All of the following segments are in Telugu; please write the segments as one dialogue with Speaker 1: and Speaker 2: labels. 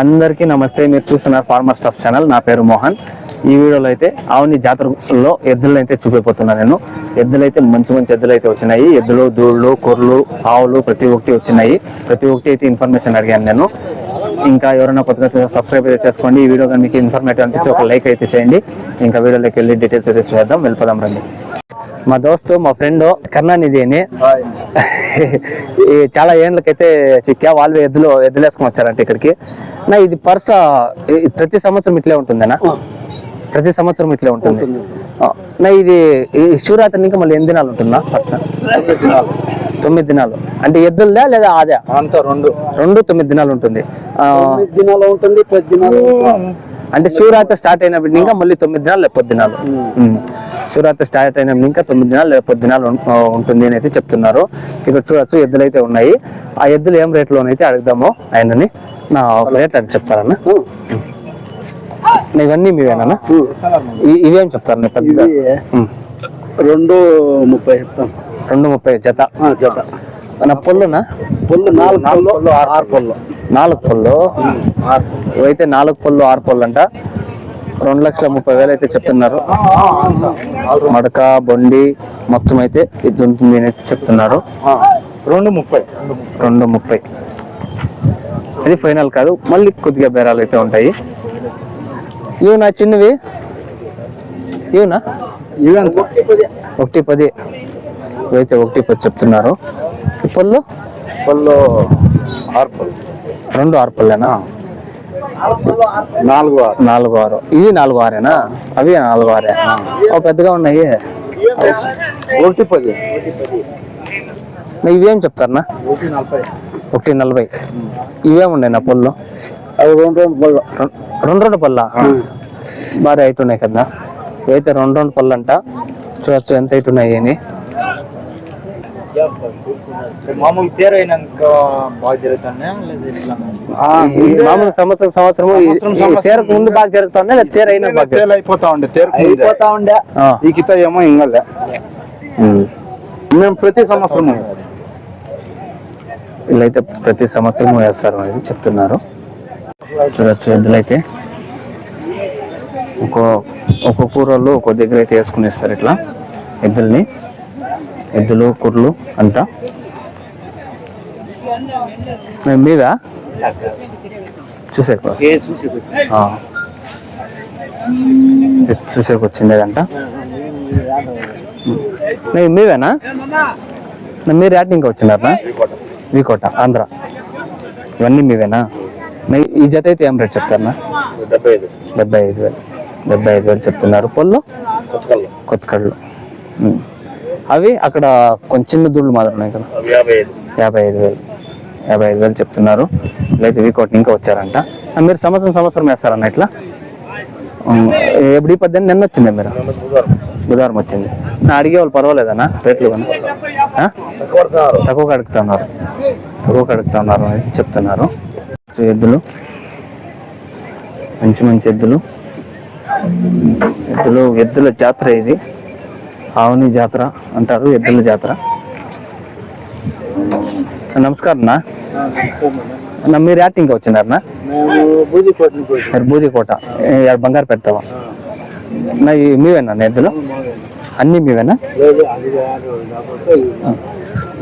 Speaker 1: అందరికీ నమస్తే మీరు చూస్తున్నారు ఫార్మర్ స్టాఫ్ ఛానల్ నా పేరు మోహన్. ఈ వీడియోలో అయితే ఆవుని జాతరలో ఎద్దులను అయితే చూపిపోతున్నాను నేను. ఎద్దులు అయితే మంచి మంచి ఎద్దులు అయితే వచ్చినాయి. ఎద్దులు దూళ్ళు కొర్రలు ఆవులు ప్రతి ఒక్కటి వచ్చినాయి. ప్రతి ఒక్కటి అయితే ఇన్ఫర్మేషన్ అడిగాను నేను. ఇంకా ఎవరైనా కొత్తగా సబ్స్క్రైబ్ అయితే చేసుకోండి. ఈ వీడియో కానీ మీకు ఇన్ఫర్మేటివ్ అనిపిస్తే ఒక లైక్ అయితే చేయండి. ఇంకా వీడియోలోకి వెళ్ళి డీటెయిల్స్ అయితే చూద్దాం వెళ్ళిపోదాం రండి. మా దోస్తు మా ఫ్రెండ్ కరుణానిధి అని ఈ చాలా ఏళ్ళకైతే చిక్కా వాళ్ళు ఎద్దులు ఎద్దులు వేసుకొని వచ్చారంట ఇక్కడికి. నా ఇది పర్స ప్రతి సంవత్సరం ఇట్లే ఉంటుందేనా? ప్రతి సంవత్సరం ఇట్లే ఉంటుంది. నా ఇది ఈ శివరాత్రి ఇంకా మళ్ళీ ఎన్ని దినాలు ఉంటుందా పర్స? తొమ్మిది దినాలు. అంటే ఎద్దులదా లేదా ఆదా?
Speaker 2: అంతా రెండు.
Speaker 1: రెండు తొమ్మిది దినాలు ఉంటుంది.
Speaker 2: దినాలు ఉంటుంది దినాలు
Speaker 1: అంటే శివరాత్రి స్టార్ట్ అయినప్పుడు ఇంకా మళ్ళీ తొమ్మిది దినాలు లేకపోతే దినాలు. శివరాత్రి స్టార్ట్ అయినప్పుడు ఇంకా తొమ్మిది దినాలు లేకపోతే దినాలు ఉంటుంది అని అయితే చెప్తున్నారు. ఇక్కడ చూడొచ్చు ఎద్దులు అయితే ఉన్నాయి. ఆ ఎద్దులు ఏం రేట్లోనైతే అడుగుదాము? ఆయనని నా ఒక రేట్ అని చెప్తారన్న. ఇవన్నీ మీవేనా ఇవేం చెప్తారు పెద్ద.
Speaker 2: రెండు ముప్పై చెప్తాం.
Speaker 1: రెండు ముప్పై జత.
Speaker 2: ఆ, జత.
Speaker 1: నా పొల్లునా?
Speaker 2: పొల్లు నాలుగు పళ్ళు ఆరు పళ్ళు
Speaker 1: నాలుగు పొల్లు. ఇవైతే నాలుగు పొల్లు ఆరు పొల్లు అంట. రెండు లక్షల ముప్పై వేలు అయితే చెప్తున్నారు. మడక బొండి మొత్తం అయితే ఇది ఉంటుంది అని అయితే చెప్తున్నారు.
Speaker 2: రెండు ముప్పై.
Speaker 1: రెండు ముప్పై. ఇది ఫైనల్ కాదు. మళ్ళీ కొద్దిగా బేరాలు అయితే ఉంటాయి. ఇవి నా చిన్నవి? ఇవునా?
Speaker 2: ఇవి
Speaker 1: ఒకటి పది. ఇవైతే ఒకటి పది చెప్తున్నారు పళ్ళు?
Speaker 2: పళ్ళు ఆరు పళ్ళు.
Speaker 1: రెండు ఆరు పళ్ళేనా?
Speaker 2: నాలుగు ఆరు.
Speaker 1: నాలుగు ఆరు. ఇవి నాలుగు ఆరేనా? అవి నాలుగు ఆరే. ఓ పెద్దగా ఉన్నాయి.
Speaker 2: ఒకటి పది.
Speaker 1: ఇవేం చెప్తారనా
Speaker 2: ఒకటి నలభై.
Speaker 1: ఇవేముండే నా పళ్ళు?
Speaker 2: అవి రెండు రెండు పళ్ళు.
Speaker 1: రెండు రెండు పళ్ళ? హైట్ ఉన్నాయి కదా. ఇవైతే రెండు రెండు పళ్ళు అంట చూడొచ్చు ఎంత హైట్ ఉన్నాయి అని
Speaker 2: మామూలు తేరు అయినాక బాగా
Speaker 1: ఈ మామూలు సంవత్సరం సంవత్సరం. తేరకు ముందు బాగా జరుగుతుంది లేదా తేర అయినా బాగా
Speaker 2: సేల్ అయిపోతా ఉండే తేరు అయిపోతా ఉండే. ఈ కిత ఏమో ఇంగలే. మేము ప్రతి సంవత్సరం
Speaker 1: వీళ్ళైతే ప్రతి సంవత్సరం వేస్తారు అనేది చెప్తున్నారు. చూడొచ్చు ఎద్దులైతే ఒక్కో ఒక్కో కూరలు ఒక్కో దగ్గర అయితే వేసుకుని ఇస్తారు ఇట్లా ఎద్దుల్ని. ఎద్దులు కుర్లు అంతా? చూసేకు. ఆ. ఇది చూసేకు వచ్చిందేదంట మీ- మీవేనా? మీరు యాడ్ ఇంకా వచ్చినారా వికోట ఆంధ్ర. ఇవన్నీ మీవేనా? ఈ జత అయితే ఏం రేట్ చెప్తారా
Speaker 2: డెబ్బై ఐదు.
Speaker 1: డెబ్బై ఐదు వేలు. డెబ్బై ఐదు వేలు చెప్తున్నారు. పొల్లు?
Speaker 2: కొత్తకల్లు.
Speaker 1: కొత్త కళ్ళు ఉమ్. అవి అక్కడ కొంచెం చిన్న దుళ్ళు మాత్రం ఉన్నాయి కదా.
Speaker 2: యాభై ఐదు.
Speaker 1: వేలు. యాభై ఐదు వేలు చెప్తున్నారు. ఇట్లయితే వికోట్ ఇంకా వచ్చారంట. మీరు సంవత్సరం సంవత్సరం వేస్తారన్న ఇట్లా? ఎప్పుడు ఈ పద్దెనిమిది నిన్న వచ్చిందే మీరు?
Speaker 2: బుధవారం.
Speaker 1: వచ్చింది. నా అడిగే వాళ్ళు పర్వాలేదన్నా? రేట్లు కానీ ఆ?
Speaker 2: కొడతారు
Speaker 1: తక్కువ అడుగుతున్నారు. తక్కువ అడుగుతున్నారు అని చెప్తున్నారు. ఎద్దులు. మంచి మంచి ఎద్దులు. ఎద్దులు ఎద్దుల జాతర ఇది. ఆవుని జాతర అంటారు ఎద్దుల జాతర. నమస్కారం నా నా మీరు యాక్టింగ్ వచ్చినారనా
Speaker 2: బూది
Speaker 1: బూదికోట. బంగారు పెడతావా? నా మీవేనా ఎద్దులు? అన్నీ మీవేనా?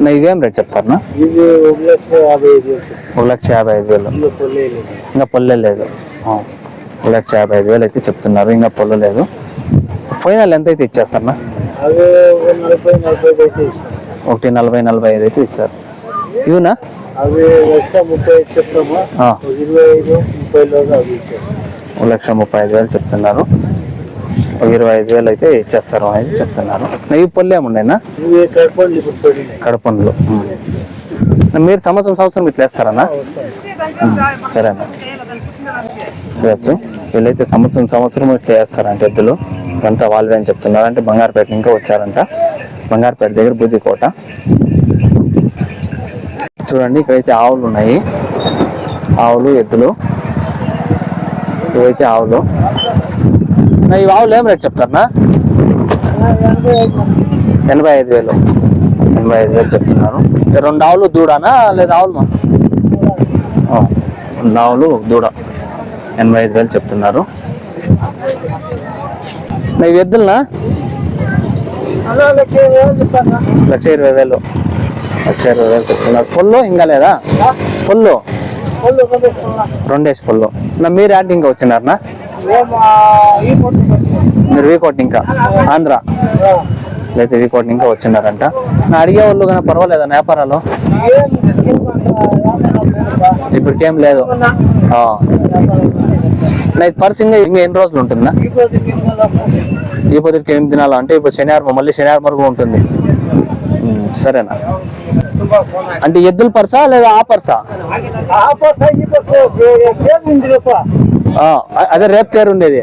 Speaker 1: నా ఇవేం రేట్ చెప్తారనా
Speaker 2: ఒక లక్ష యాభై ఐదు వేలు.
Speaker 1: ఇంకా పొల్లే లేదు. ఒక లక్ష యాభై ఐదు వేలు అయితే చెప్తున్నారు ఇంకా పొల్లలేదు ఫైనల్ ఎంత అయితే ఇచ్చేస్తారన్నా? ఒకటి నలభై నలభై ఐదు అయితే ఇస్తారు. ఇవునా?
Speaker 2: అవి లక్ష ముప్పై ఐదు చెప్తామా. ఇరవై ఐదు ముప్పై అవి
Speaker 1: లక్ష ముప్పై ఐదు వేలు చెప్తున్నారు. ఒక ఇరవై ఐదు వేలు అయితే ఇచ్చేస్తారు అనేది చెప్తున్నారు. ఏముండేనా
Speaker 2: ఇవి ఇప్పుడు పడినాయి.
Speaker 1: కడపండ్లు మీరు సంవత్సరం సంవత్సరం ఇట్లా వేస్తారన్నా ఉమ్, సరే అన్న చూడొచ్చు. వీళ్ళైతే సంవత్సరం సంవత్సరం ఇట్లా వేస్తారంట ఎద్దులు. ఇదంతా వాళ్ళవే అని చెప్తున్నారు అంటే బంగారుపేట ఇంకా వచ్చారంట. బంగారుపేట దగ్గర బుద్ధికోట చూడండి ఇక్కడైతే ఆవులు ఉన్నాయి. ఆవులు ఎద్దులు. ఇవైతే ఆవులు. ఈ ఆవులు ఏం రేట్ చెప్తారనా ఎనభై ఐదు వేలు. ఎనభై ఐదు వేలు చెప్తున్నారు. రెండు ఆవులు దూడానా లేదా ఆవులు మా? ఆవులు దూడ. ఎనభై ఐదు వేలు చెప్తున్నారు. ఇవి ఎద్దులనా లక్ష ఇరవై వేలు లక్ష ఇరవై వేలు. చెప్తున్నారు పొల్లు ఇంకా లేదా? పొల్లు? రెండేసి పొల్లు. నా మీరు యాడ్ ఇంకా వచ్చినారనా? మీరు వీకోట్ ఇంకా? ఆంధ్ర. అయితే వీకోట్ ఇంకా వచ్చినారంట. నా అడిగే వాళ్ళు కానీ పర్వాలేదా వ్యాపారాలు? ఇప్పటికేం లేదు. ఆ. పర్స్ ఇంకా ఇంకా ఎన్ని రోజులు ఉంటుందా ఈ పొద్దుకి ఎనిమిది దినాలు అంటే ఇప్పుడు శనివారం మళ్ళీ శనివారం వరకు ఉంటుంది. సరేనా? అంటే ఎద్దుల పర్సా లేదా ఆ పర్సా? ఆ, అదే రేపు తేరు ఉండేది.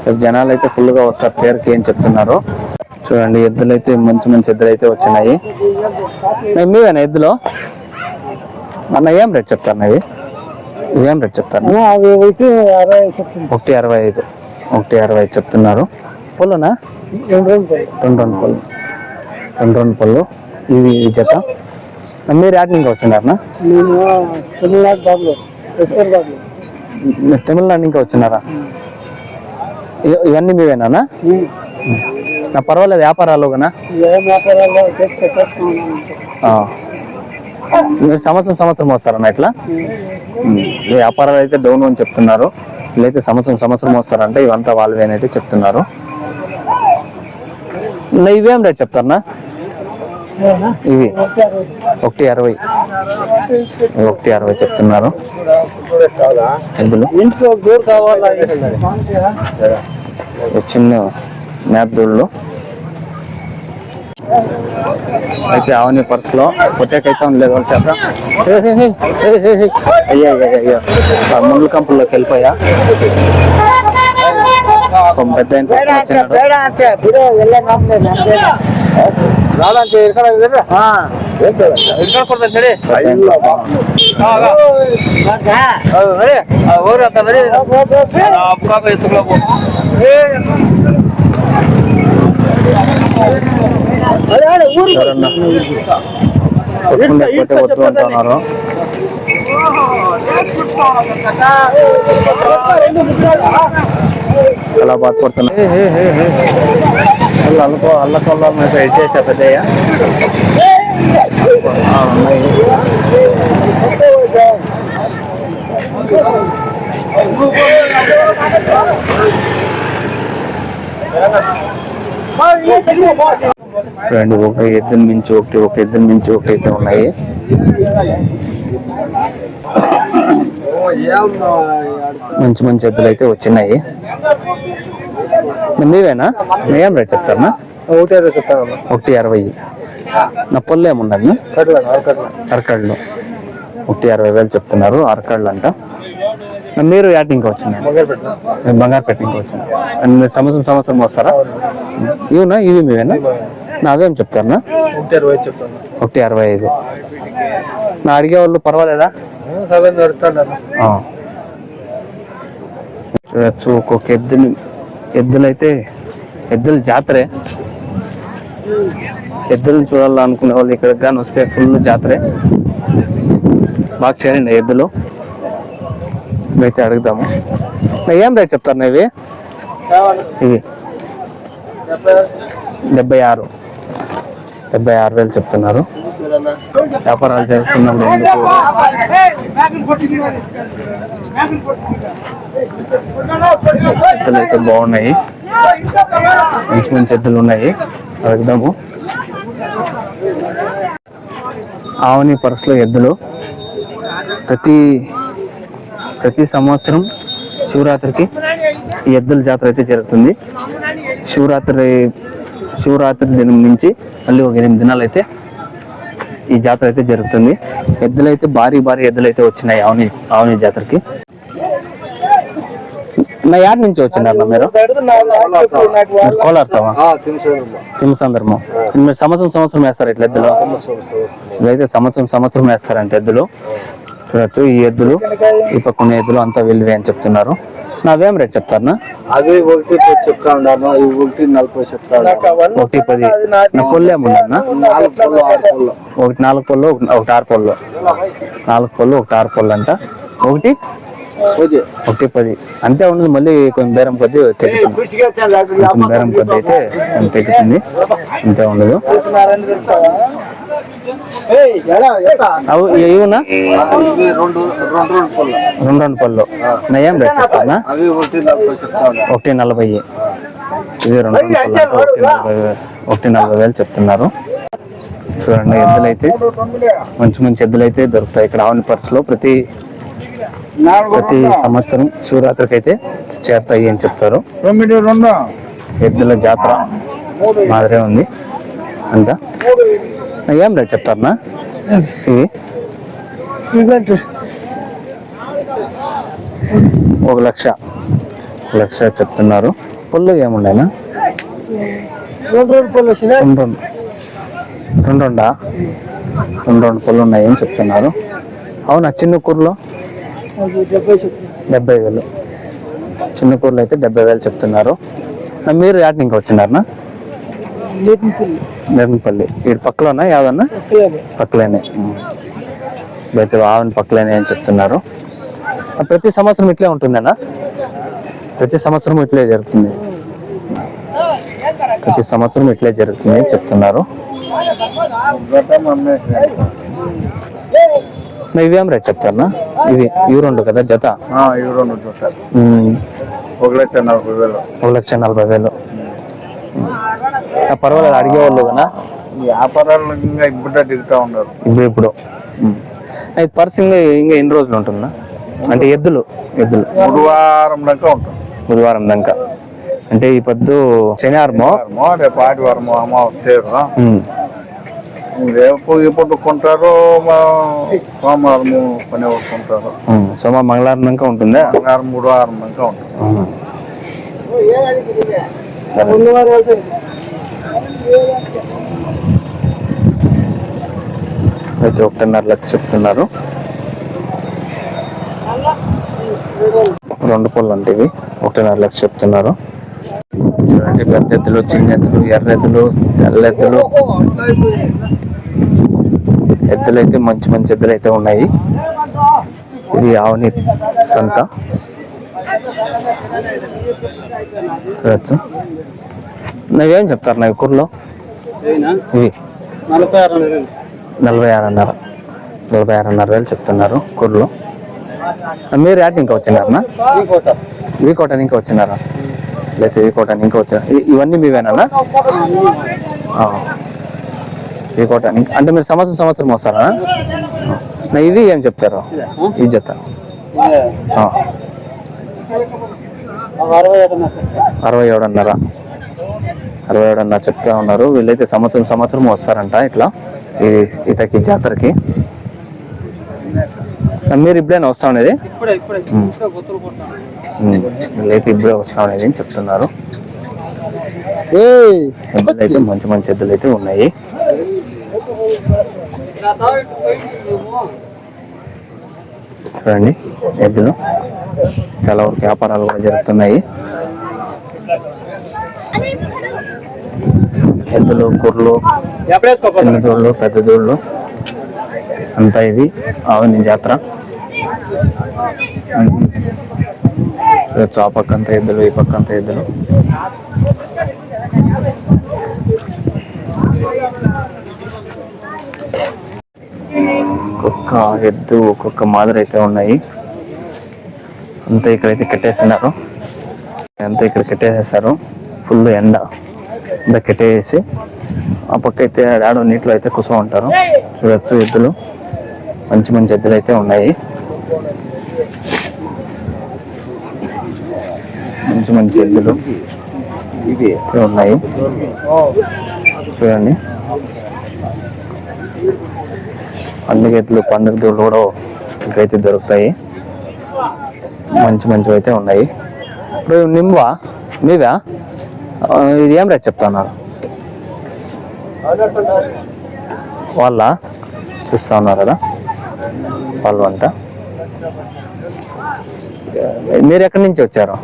Speaker 1: రేపు జనాలు అయితే ఫుల్గా వస్తారు తేరుకి ఏం చెప్తున్నారు? చూడండి ఎద్దులు అయితే మంచి మంచి ఎద్దులు అయితే వచ్చినాయి మీవేనా ఎద్దులు? అన్న ఏం రేట్ చెప్తారు ఇవి ఇవేం రేట్ చెప్తారు? ఒకటి అరవై ఐదు ఒకటి అరవై ఐదు చెప్తున్నారు. పొల్లునా? రెండు రెండు పళ్ళు రెండు రెండు పళ్ళు ఇవి ఈ జత. మీరు యాడ్ ఇంకా వచ్చినారనా?
Speaker 2: తమిళనాడు
Speaker 1: ఇంకా వచ్చినారా? ఇవన్నీ మీవేనా నా పర్వాలేదు వ్యాపారాలు. మీరు సంవత్సరం సంవత్సరం వస్తారన్న ఇట్లా? వ్యాపారాలు అయితే డౌన్ అని చెప్తున్నారు. వీళ్ళైతే సంవత్సరం సంవత్సరం వస్తారంటే ఇవంతా వాళ్ళవే అని అయితే చెప్తున్నారు. ఇవేం రేట్ చెప్తారన్నా? ఇవి. ఒకటి అరవై. ఒకటి అరవై చెప్తున్నారు.
Speaker 2: ఇంట్లో
Speaker 1: చిన్న మేద్దూళ్ళు అయితే అవన్నీ పర్సులో పొట్టేకైతే ఉండలేదు వాళ్ళ చేత ఏ, అయ్యో అయ్యో అయ్యో ముళ్ళు కంపుల్లోకి వెళ్ళిపోయా పెద్ద ఆయన పక్కన కొట్టుకుంటే వద్దు అంటున్నారు. చాలా బాధపడుతున్నా. వాళ్ళు అల్లుకో అల్లకొల్ల ఇచ్చేసా పెద్దయ్య. ఉన్నాయి. చూడండి ఒక ఎద్దుని మించి ఒకటి ఒక ఎద్దుని మించి ఒకటి అయితే ఉన్నాయి. మంచి మంచి ఎద్దులు అయితే వచ్చినాయి. మీవేనా మీ రేట్ చెప్తారా
Speaker 2: ఒకటే చెప్తాను
Speaker 1: ఒకటి అరవై. నా పొల్లు ఏముండదు అరకళ్ళు ఒకటి అరవై వేలు చెప్తున్నారు అరకళ్ళు అంట. మరి యాట్ ఇంకా వచ్చినాయి
Speaker 2: మొగలు పెట్టిన
Speaker 1: నేను బంగారు పెట్టి ఇంకా వచ్చాను అండ్ మీరు సంవత్సరం సంవత్సరం వస్తారా? ఇవునా ఇవి మీవేనా? నా అవేం చెప్తారా
Speaker 2: ఒకటే
Speaker 1: అరవై ఐదు నా అడిగే వాళ్ళు పర్వాలేదా. చూడొచ్చు ఒక్కొక్క ఎద్దుని ఎద్దులు అయితే ఎద్దుల జాతరే. ఎద్దులను చూడాలనుకునే వాళ్ళు ఇక్కడికి కానీ వస్తే ఫుల్ జాతరే. బాగా చేయండి ఎద్దులు. అయితే అడుగుదాము. ఏం రేట్ చెప్తారు ఇవి? ఇవి. డెబ్బై ఆరు. డెబ్బై ఆరు వేలు చెప్తున్నారు. వ్యాపారాలు జరుగుతున్నప్పుడు ఎందుకు? ఎద్దులు అయితే బాగున్నాయి. మంచి మంచి ఎద్దులు ఉన్నాయి. అడుగుదాము. ఆవని పరసలో ఎద్దులు ప్రతి ప్రతి సంవత్సరం శివరాత్రికి ఈ ఎద్దుల జాతర అయితే జరుగుతుంది. శివరాత్రి శివరాత్రి దినం నుంచి మళ్ళీ ఒక ఎనిమిది దినాలు అయితే ఈ జాతర అయితే జరుగుతుంది. ఎద్దులు అయితే భారీ భారీ ఎద్దులు అయితే వచ్చినాయి ఆవుని ఆవుని జాతరకి. నా యాడ్ నుంచి వచ్చినారు మీరు? మీరు కోలాడతావా తిమ్మసందరము మీరు సంవత్సరం సంవత్సరం వేస్తారు ఇట్లా ఎద్దులు? ఇదైతే సంవత్సరం సంవత్సరం వేస్తారంట ఎద్దులు. చూడొచ్చు ఈ ఎద్దులు ఈ పక్కన ఎద్దులు అంతా వెళ్ళివే అని చెప్తున్నారు. నావేం రేట్ చెప్తారనా
Speaker 2: అవి ఒకటి పది చెప్తా ఉన్నాను ఇవి ఒకటి నలభై చెప్తా
Speaker 1: ఒకటి పది. నా పొల్లు
Speaker 2: పళ్ళు
Speaker 1: ఒకటి నాలుగు పళ్ళు ఒకటి ఆరు పళ్ళు నాలుగు పళ్ళు ఒకటి ఆరు పళ్ళు అంట. ఒకటి? ఒకటి పది. అంతే ఉండదు మళ్ళీ కొంచెం బేరం కొద్ది తెచ్చుకుంది. కొంచెం బేరం కొద్ది అయితే తెచ్చుకుంది. అంతే ఉండదు అవు ఇవునా
Speaker 2: ఇవి రెండు రెండు రెండు పళ్ళు.
Speaker 1: రెండు రెండు పళ్ళు. నా ఏం రేట్ చెప్తానా
Speaker 2: ఒకటి నలభై చెప్తా ఉన్నాను
Speaker 1: ఒకటి నలభై. ఇది రెండు రెండు పళ్ళు. అంటే ఒకటి నలభై వే- ఒకటి నలభై వేలు చెప్తున్నారు. చూడండి ఎద్దులు అయితే మంచి మంచి ఎద్దులు అయితే దొరుకుతాయి. ఇక్కడ ఆవుని పర్సులో ప్రతి ప్రతి సంవత్సరం శివరాత్రికి అయితే చేరుతాయి అని చెప్తారు. ఎద్దుల జాతర మాదిరే ఉంది. అంతా? ఏం రేట్ చెప్తారనా? ఇవి ఒక లక్ష. ఒక లక్ష చెప్తున్నారు. పుల్లు ఏముండేనా?
Speaker 2: రెండు రెండు పళ్ళు
Speaker 1: రెండు రెండు. రెండు రెండా? రెండు రెండు పళ్ళు ఉన్నాయని చెప్తున్నారు. అవునా చిన్న కూరలో?
Speaker 2: డెబ్బై
Speaker 1: వేలు. చిన్న కూరలో అయితే డెబ్బై వేలు చెప్తున్నారు. మీరు యాటిని ఇంకా వచ్చినారనా నెర్నపల్లి ఇటు పక్కలోనా యాదన్నా? పక్కలేనే. అయితే ఆవిడ పక్కలేనే అని చెప్తున్నారు. ప్రతి సంవత్సరం ఇట్లే ఉంటుందన్నా ప్రతి సంవత్సరం ఇట్లే జరుగుతుంది. ప్రతి సంవత్సరం ఇట్లే జరుగుతుంది అని చెప్తున్నారు. ఇవేం రేట్ చెప్తారనా ఇవి ఇవి రెండు కదా జత?
Speaker 2: ఇవి రెండు
Speaker 1: ఉం.
Speaker 2: ఒక లక్ష నలభై వేలు.
Speaker 1: ఒక లక్ష నలభై వేలు. పర్వాలేదు అడిగేవాళ్ళు కదా.
Speaker 2: వ్యాపారాలు ఇంకా ఇప్పుడు దిగుతా ఉన్నారు.
Speaker 1: ఇప్పుడు ఇప్పుడు. అయితే పర్స్ ఇంకా ఇంకా ఎన్ని రోజులు ఉంటుందా? అంటే ఎద్దులు ఎద్దులు.
Speaker 2: గురువారం దాకా ఉంటుంది.
Speaker 1: బుధవారం దాకా. అంటే ఈ పొద్దు శనివారము?
Speaker 2: వారము, రేపు ఆదివారము
Speaker 1: ఉం.
Speaker 2: రేపు ఇప్పుడు కొంటారు మా సోమవారము పని కొంటారు.
Speaker 1: సోమ మంగళవారం దాకా ఉంటుందా?
Speaker 2: మంగళవారం మూడు వారం దాకా ఉంటుంది.
Speaker 1: సరే. అయితే ఒకటిన్నర లక్ష చెప్తున్నారు. రెండు పళ్ళు అంటే ఇవి. ఒకటిన్నర లక్ష చెప్తున్నారు. చూడండి పెద్ద ఎద్దులు చిన్న ఎద్దులు ఎర్ర ఎద్దులు తెల్ల ఎద్దులు ఎద్దులు అయితే మంచి మంచి ఎద్దులు అయితే ఉన్నాయి. ఇది ఆవుని సంత. చూడచ్చు. నువ్వేం చెప్తారు నా కూరలో ఇవి
Speaker 2: నలభై ఆరు
Speaker 1: నలభై ఆరున్నర నలభై ఆరున్నర వేలు చెప్తున్నారు కూరలో మీరు యాడ్ ఇంకా వచ్చినారనా వీకోటానికి ఇంకా వచ్చినారా? లేకపోతే వీకోటానికి ఇంకా వచ్చారా ఇ- ఇవన్నీ మీవేనా? వీకోటానికి అంటే మీరు సంవత్సరం సంవత్సరం వస్తారా నా ఇది ఏం చెప్తారు? జత. ఆ,
Speaker 2: అరవై ఏడు
Speaker 1: అరవై అరవై ఏడున్నర చెప్తా ఉన్నారు. వీళ్ళైతే సంవత్సరం సంవత్సరం వస్తారంట ఇట్లా. ఈ ఇతకి జాతరకి. మీరు ఇప్పుడైనా వస్తా ఉండేది? వీళ్ళైతే ఇప్పుడే వస్తా ఉండేది అని చెప్తున్నారు. ఎద్దులు అయితే మంచి మంచి ఎద్దులు అయితే ఉన్నాయి. చూడండి ఎద్దులు. చాలా వరకు వ్యాపారాలు కూడా జరుగుతున్నాయి. ఎద్దులు కుర్రలు చిన్న దూళ్ళు పెద్ద దూళ్ళు అంతా ఇది ఆవుని జాతర. ఆ పక్క ఎద్దులు ఈ పక్క అంత ఎద్దులు ఒక్కొక్క ఎద్దు ఒక్కొక్క మాదిరి అయితే ఉన్నాయి. అంతా ఇక్కడైతే కట్టేస్తున్నారు అంతా ఇక్కడ కట్టేసేసారు. ఫుల్ ఎండ. దక్కెట్టేసి ఆ పక్క అయితే ఆడో నీటిలో అయితే కుసం ఉంటారు. చూడొచ్చు ఎద్దులు. మంచి మంచి ఎద్దులు అయితే ఉన్నాయి. మంచి మంచి ఎద్దులు అయితే ఉన్నాయి. చూడండి. పండుగ ఎద్దులు పండుగ దూడలు కూడా ఇక్కడైతే దొరుకుతాయి. మంచి మంచివి అయితే ఉన్నాయి. ఇప్పుడు నిమ్వా నీవా? ఇది ఏం రేట్ చెప్తున్నారు వాళ్ళ? చూస్తా ఉన్నారు కదా? వాళ్ళు అంట. మీరు ఎక్కడి నుంచి వచ్చారు?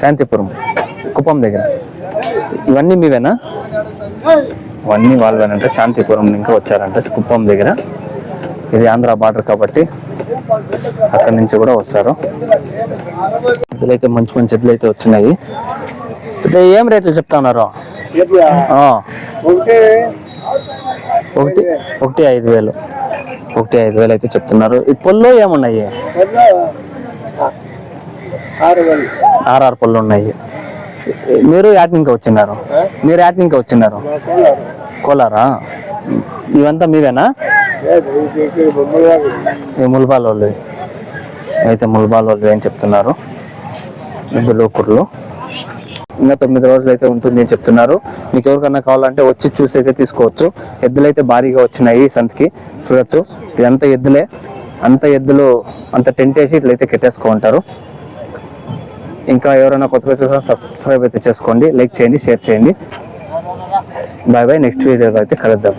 Speaker 1: శాంతిపురం కుప్పం దగ్గర. ఇవన్నీ మీవేనా? ఇవన్నీ వాళ్ళవేనంటే. శాంతిపురం ఇంకా వచ్చారంట. కుప్పం దగ్గర. ఇది ఆంధ్ర బార్డర్ కాబట్టి అక్కడి నుంచి కూడా వస్తారు. ఎద్దులైతే మంచి మంచి ఎద్దులైతే అయితే వచ్చినాయి. అయితే ఏం రేట్లు చెప్తా ఉన్నారు? ఒకటి. ఒకటి ఐదు వేలు. ఒకటి ఐదు వేలు అయితే చెప్తున్నారు. ఈ పొల్లో ఏమున్నాయి? ఆర్ఆర్ పళ్ళు ఉన్నాయి. మీరు యాట్ ఇంకా వచ్చినారు మీరు యాట్ ఇంకా వచ్చినారు కోలారా. ఇవంతా మీవేనా? ముల్బాల్ వాళ్ళు అయితే ముల్బాల్ వాళ్ళు ఏం చెప్తున్నారు? ఇద్దరు కుర్లు. ఇంకా తొమ్మిది రోజులు అయితే ఉంటుంది అని చెప్తున్నారు. మీకు ఎవరికన్నా కావాలంటే వచ్చి చూసి అయితే తీసుకోవచ్చు. ఎద్దులు అయితే భారీగా వచ్చినాయి ఈ సంతకి. చూడొచ్చు. ఇదంతా ఎద్దులే. అంత ఎద్దులు అంత టెంట్ వేసి ఇట్లయితే కట్టేసుకుంటారు ఇంకా ఎవరైనా కొత్తగా చూసినా సబ్స్క్రైబ్ అయితే చేసుకోండి. లైక్ చేయండి షేర్ చేయండి. Bye bye. నెక్స్ట్ వీడియోలో అయితే కలుద్దాం.